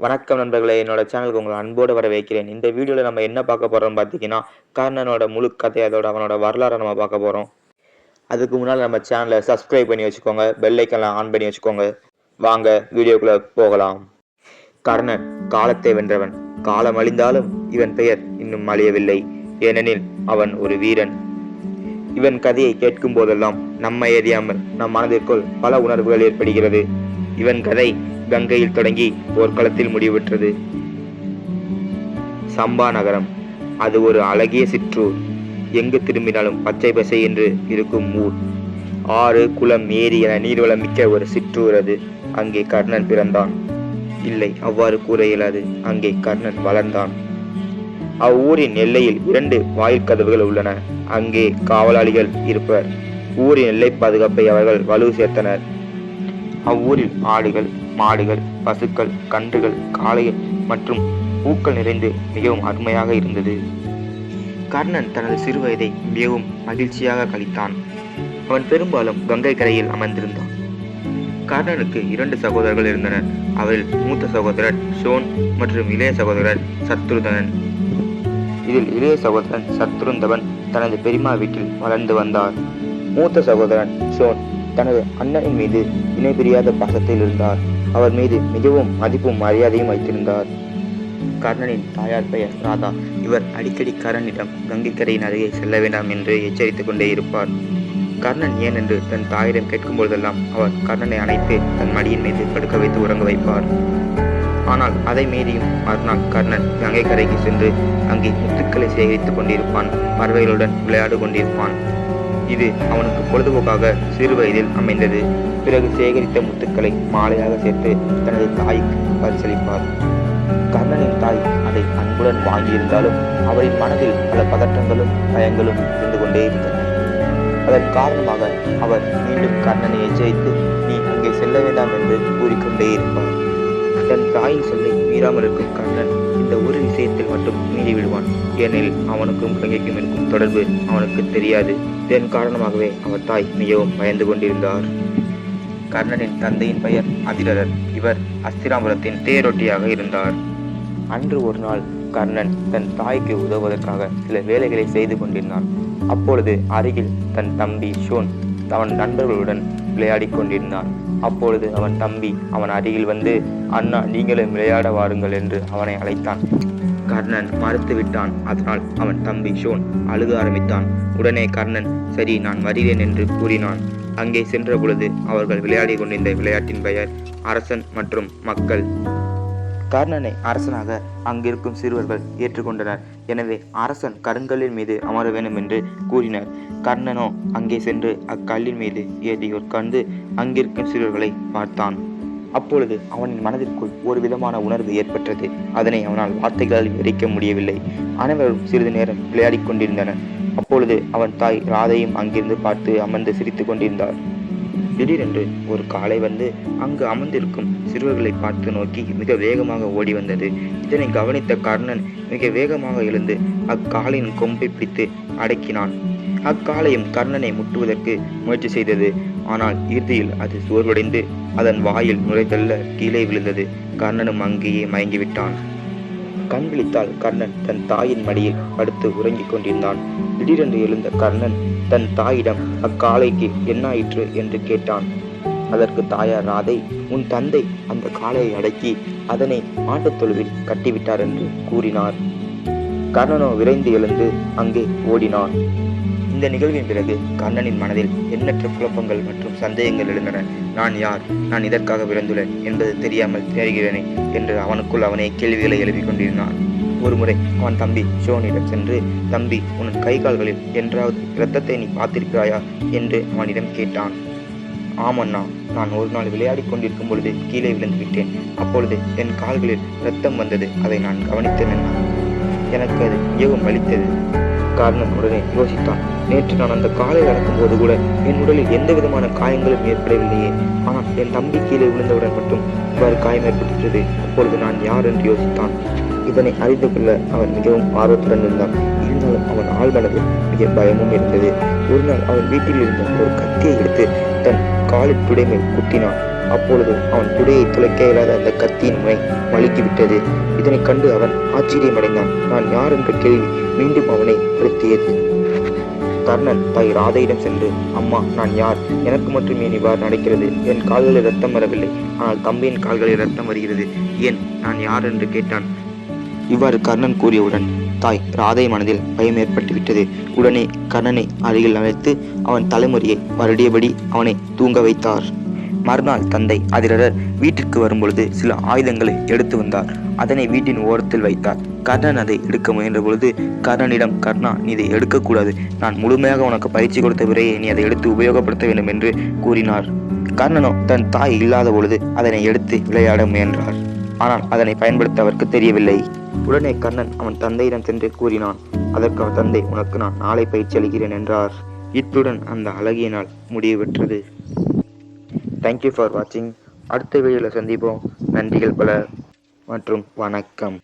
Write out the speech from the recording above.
வணக்கம் நண்பர்களே என்னோட சேனலுக்கு உங்களை அன்போடு வர வைக்கிறேன் இந்த வீடியோவில் நம்ம என்ன பார்க்க போகிறோம்னு பார்த்தீங்கன்னா கர்ணனோட முழு கதை அதோட அவனோட வரலாறை நம்ம பார்க்க போகிறோம் அதுக்கு முன்னால் நம்ம சேனலை சப்ஸ்கிரைப் பண்ணி வச்சுக்கோங்க பெல்லைக்கெல்லாம் ஆன் பண்ணி வச்சுக்கோங்க. வாங்க வீடியோக்குள்ளே போகலாம். கர்ணன் காலத்தை வென்றவன். காலம் அழிந்தாலும் இவன் பெயர் இன்னும் அழியவில்லை. ஏனெனில் அவன் ஒரு வீரன். இவன் கதையை கேட்கும் போதெல்லாம் நம்மை அறியாமல் நம் மனதிற்குள் பல உணர்வுகள் ஏற்படுகிறது. இவன் கதை கங்கையில் தொடங்கி போர்க்களத்தில் முடிவுற்றது. சம்பா நகரம். அது ஒரு அழகிய சிற்றூர். எங்கு திரும்பினாலும் பச்சை பசை என்று இருக்கும் ஊர். ஆறு குளம் ஏரி என நீர்வளம் மிக்க ஒரு சிற்றூர் அது. அங்கே கர்ணன் பிறந்தான். இல்லை அவ்வாறு கூற இயலாது. அங்கே கர்ணன் வளர்ந்தான். அவ்வூரின் எல்லையில் இரண்டு வாயில் கதவுகள் உள்ளன. அங்கே காவலாளிகள் இருப்பர். ஊரின் எல்லை பாதுகாப்பை அவர்கள் வலு சேர்த்தனர். அவ்வூரில் ஆடுகள் மாடுகள் பசுக்கள் கன்றுகள் காளைகள் மற்றும் பூக்கள் நிறைந்து மிகவும் அருமையாக இருந்தது. கர்ணன் தனது சிறுவயதை மிகவும் மகிழ்ச்சியாக கழித்தான். அவன் பெரும்பாலும் கங்கை கரையில் அமர்ந்திருந்தான். கர்ணனுக்கு இரண்டு சகோதரர்கள் இருந்தனர். அவரில் மூத்த சகோதரர் ஷோன் மற்றும் இளைய சகோதரர் சத்ருதனன். இதில் இளைய சகோதரன் சத்ருந்தவன் தனது பெரியமா வீட்டில் வளர்ந்து வந்தார். மூத்த சகோதரன் ஷோன் தனது அண்ணனின் மீது இணை பிரியாத பாசத்தில் இருந்தார். அவர் மீது மிகவும் மதிப்பும் மரியாதையும் வைத்திருந்தார். கர்ணனின் தாயார் பெயர் ராதா. இவர் அடிக்கடி கர்ணனிடம் கங்கைக்கரையின் அருகே செல்ல வேண்டாம் என்று எச்சரித்துக் கொண்டே இருப்பார். கர்ணன் ஏன் என்று தன் தாயிடம் கேட்கும் பொழுதெல்லாம் அவர் கர்ணனை அணைத்து தன் மடியின் மீது படுக்க வைத்து உறங்க வைப்பார். ஆனால் அதை மீறியும் மறுநாள் கர்ணன் கங்கைக்கரைக்கு சென்று அங்கே முத்துக்களை சேகரித்துக் கொண்டிருப்பான். பறவைகளுடன் விளையாடு கொண்டிருப்பான். இது அவனுக்கு பொழுதுபோக்காக சிறு வயதில் அமைந்தது. பிறகு சேகரித்த முத்துக்களை மாலையாக சேர்த்து தனது தாய்க்கு பரிசளிப்பார். கர்ணனின் தாய் அதை அன்புடன் வாங்கியிருந்தாலும் அவரின் மனதில் பல பதற்றங்களும் பயங்களும் இருந்து கொண்டே இருந்தன. அதன் காரணமாக அவர் மீண்டும் கர்ணனை எச்சரித்து நீ அங்கே செல்ல வேண்டாம் என்று கூறிக்கொண்டே இருப்பார். தன் தாயின் சொல்லை மீறாமல் இருக்கும் கர்ணன் இந்த ஒரு விஷயத்தில் மட்டும் மீறி விடுவான் ஏனெனில் அவனுக்கும் கங்கைக்கும் இருக்கும் தொடர்பு அவனுக்கு தெரியாது. இதன் காரணமாகவே அவர் தாய் மிகவும் பயந்து கொண்டிருந்தார். கர்ணனின் தந்தையின் பெயர் அதிரரர் இவர் அஸ்திராபுரத்தின் தேரொட்டியாக இருந்தார். அன்று ஒரு நாள் கர்ணன் தன் தாய்க்கு உதவுவதற்காக சில வேலைகளை செய்து கொண்டிருந்தான். அப்பொழுது அருகில் தன் தம்பி ஷோன் அவன் நண்பர்களுடன் விளையாடிக் கொண்டிருந்தான். அப்பொழுது அவன் தம்பி அவன் அருகில் வந்து அண்ணா நீங்களும் விளையாட வாருங்கள் என்று அவனை அழைத்தான். கர்ணன் மறுத்து விட்டான். அதனால் அவன் தம்பி ஷோன் அழுக ஆரம்பித்தான். உடனே கர்ணன் சரி நான் வருகிறேன் என்று கூறினான். அங்கே சென்ற பொழுது அவர்கள் விளையாடி கொண்டிருந்த விளையாட்டின் பெயர் அரசன் மற்றும் மக்கள். கர்ணனை அரசனாக அங்கிருக்கும் சிறுவர்கள் ஏற்றுக்கொண்டனர். எனவே அரசன் கருங்கல்லின் மீது அமர வேண்டும் என்று கூறினர். கர்ணனோ அங்கே சென்று அக்கல்லின் மீது ஏறி உட்கார்ந்து அங்கிருக்கும் சிறுவர்களை பார்த்தான். அப்பொழுது அவனின் மனதிற்குள் ஒரு விதமான உணர்வு ஏற்பட்டது. அதனை அவனால் வார்த்தைகளால் விவரிக்க முடியவில்லை. அனைவரும் சிறிது நேரம் விளையாடிக் கொண்டிருந்தனர். அப்பொழுது அவன் தாய் ராதையும் அங்கிருந்து பார்த்து அமர்ந்து சிரித்துக் கொண்டிருந்தார் திடீரென்று ஒரு காளை வந்து அங்கு அமர்ந்திருக்கும் சிறுவர்களை பார்த்து நோக்கி மிக வேகமாக ஓடி வந்தது. இதனை கவனித்த கர்ணன் மிக வேகமாக எழுந்து அக்காளையின் கொம்பை பிடித்து அடக்கினான். அக்காளையும் கர்ணனை முட்டுவதற்கு முயற்சி செய்தது. ஆனால் இறுதியில் அது சோர்வடைந்து அதன் வாயில் நுழைதள்ள கீழே விழுந்தது. கர்ணனும் அங்கேயே மயங்கிவிட்டான். கண் விழித்தால் கர்ணன் தன் தாயின் மடியில் படுத்து உறங்கிக் கொண்டிருந்தான். திடீரென்று எழுந்த கர்ணன் தன் தாயிடம் அக்காளைக்கு என்னாயிற்று? என்று கேட்டான். அதற்கு தாயார் ராதை உன் தந்தை அந்த காளையை அடக்கி அதனை மாட்டுத் தொழுவில் கட்டிவிட்டார் என்று கூறினார். கர்ணனோ விரைந்து எழுந்து அங்கே ஓடினான். இந்த நிகழ்வின் பிறகு கண்ணனின் மனதில் எண்ணற்ற குழப்பங்கள் மற்றும் சந்தேகங்கள் எழுந்தன. நான் யார்? நான் இதற்காக பிறந்துள்ளேன்? என்பது தெரியாமல் தேறுகிறேனே என்று அவனுக்குள் அவனே கேள்விகளை எழுப்பிக் கொண்டிருந்தான். ஒருமுறை அவன் தம்பி ஷோனிடம் சென்று தம்பி உன் கை கால்களில் என்றாவது இரத்தத்தை நீ பார்த்திருக்கிறாயா? என்று அவனிடம் கேட்டான். ஆமண்ணா நான் ஒரு நாள் விளையாடிக் கொண்டிருக்கும் பொழுது கீழே விழுந்து விட்டேன். அப்பொழுது என் கால்களில் இரத்தம் வந்தது. அதை நான் கவனித்தேன் எனக்கு அது மிகவும் வலித்தது. காரணம் உடனே யோசித்தான். நேற்று நான் அந்த காலையில் நடக்கும்போது கூட என் உடலில் எந்த விதமான காயங்களும் ஏற்படவில்லையே. ஆனால் என் தம்பி கீழே விழுந்தவுடன் மட்டும் இவ்வாறு காயம் ஏற்பட்டுள்ளது அப்பொழுது நான் யார் என்று யோசித்தான். இதனை அறிந்து கொள்ள அவன் மிகவும் ஆர்வத்துடன் இருந்தான். இருந்தாலும் அவன் ஆழ்மனதில் மிக பயமும் இருந்தது. ஒரு நாள் அவன் வீட்டில் இருந்த ஒரு கத்தியை எடுத்து தன் காலின் துடைமேல் குத்தினான். அப்பொழுது அவன் துடையை துளைக்க இயலாத அந்த கத்தியின் முனை வழுக்கிவிட்டது இதனைக் கண்டு அவன் ஆச்சரியமடைந்தான். நான் யார் என்ற கேள்வி மீண்டும் அவனை வருத்தியது கர்ணன் தாய் ராதையிடம் சென்று அம்மா நான் யார்? எனக்கு மட்டும் ஏன் இவ்வாறு நடக்கிறது? என் கால்களில் ரத்தம் வரவில்லை. ஆனால் தம்பியின் கால்களில் ரத்தம் வருகிறது. ஏன்? நான் யார்? என்று கேட்டான். இவ்வாறு கர்ணன் கூறியவுடன் தாய் ராதை மனதில் பயம் ஏற்பட்டுவிட்டது. உடனே கர்ணனை அருகில் அழைத்து அவன் தலைமுறையை வருடியபடி அவனை தூங்க வைத்தார். மறுநாள் தந்தை அதிரரர் வீட்டிற்கு வரும்பொழுது சில ஆயுதங்களை எடுத்து வந்தார். அதனை வீட்டின் ஓரத்தில் வைத்தார். கர்ணன் அதை எடுக்க முயன்ற பொழுது கர்ணனிடம் கர்ணா நீ இதை எடுக்கக்கூடாது. நான் முழுமையாக உனக்கு பயிற்சி கொடுத்த பிறகு நீ அதை எடுத்து உபயோகப்படுத்த வேண்டும் என்று கூறினார். கர்ணனோ தன் தாய் இல்லாத பொழுது அதனை எடுத்து விளையாட முயன்றார். ஆனால் அதனை பயன்படுத்த அவருக்கு தெரியவில்லை. உடனே கர்ணன் அவன் தந்தையிடம் சென்று கூறினான் அதற்கு அவன் தந்தை உனக்கு நான் நாளை பயிற்சி அளிக்கிறேன் என்றார். இத்துடன் அந்த அழகிய நாள் முடிவு பெற்றது தேங்க்யூ ஃபார் வாட்சிங் அடுத்த வீடியோவில் சந்திப்போம். நன்றிகள் பல. மற்றும் வணக்கம்.